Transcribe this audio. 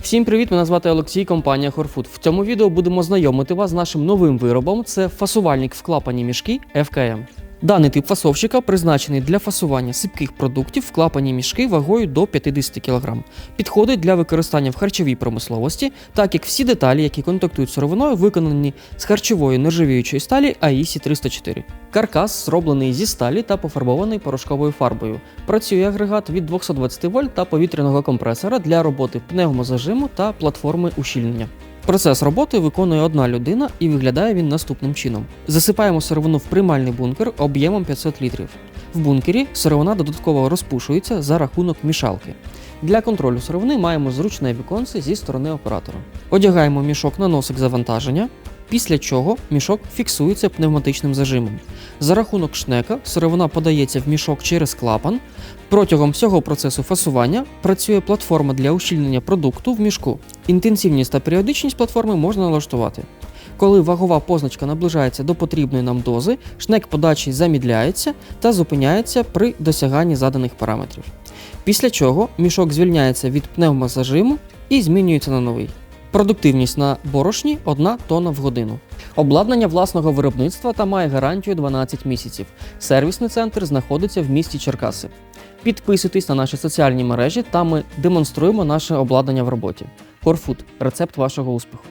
Всім привіт! Мене звати Олексій, компанія Хорфуд. В цьому відео будемо знайомити вас з нашим новим виробом. Це фасувальник в клапані мішки FKM. Даний тип фасовщика призначений для фасування сипких продуктів в клапані мішки вагою до 50 кг. Підходить для використання в харчовій промисловості, так як всі деталі, які контактують з сировиною, виконані з харчової нержавіючої сталі AISI 304. Каркас зроблений зі сталі та пофарбований порошковою фарбою. Працює агрегат від 220 вольт та повітряного компресора для роботи пневмозажиму та платформи ущільнення. Процес роботи виконує одна людина і виглядає він наступним чином: засипаємо сировину в приймальний бункер об'ємом 500 літрів. В бункері сировина додатково розпушується за рахунок мішалки. Для контролю сировини маємо зручне віконце зі сторони оператора. Одягаємо мішок на носик завантаження, після чого мішок фіксується пневматичним зажимом. За рахунок шнека сировина подається в мішок через клапан. Протягом всього процесу фасування працює платформа для ущільнення продукту в мішку. Інтенсивність та періодичність платформи можна налаштувати. Коли вагова позначка наближається до потрібної нам дози, шнек подачі замідляється та зупиняється при досяганні заданих параметрів. Після чого мішок звільняється від пневмозажиму і змінюється на новий. Продуктивність на борошні 1 тонна в годину. Обладнання власного виробництва та має гарантію 12 місяців. Сервісний центр знаходиться в місті Черкаси. Підписуйтесь на наші соціальні мережі, там ми демонструємо наше обладнання в роботі. Корфуд рецепт вашого успіху.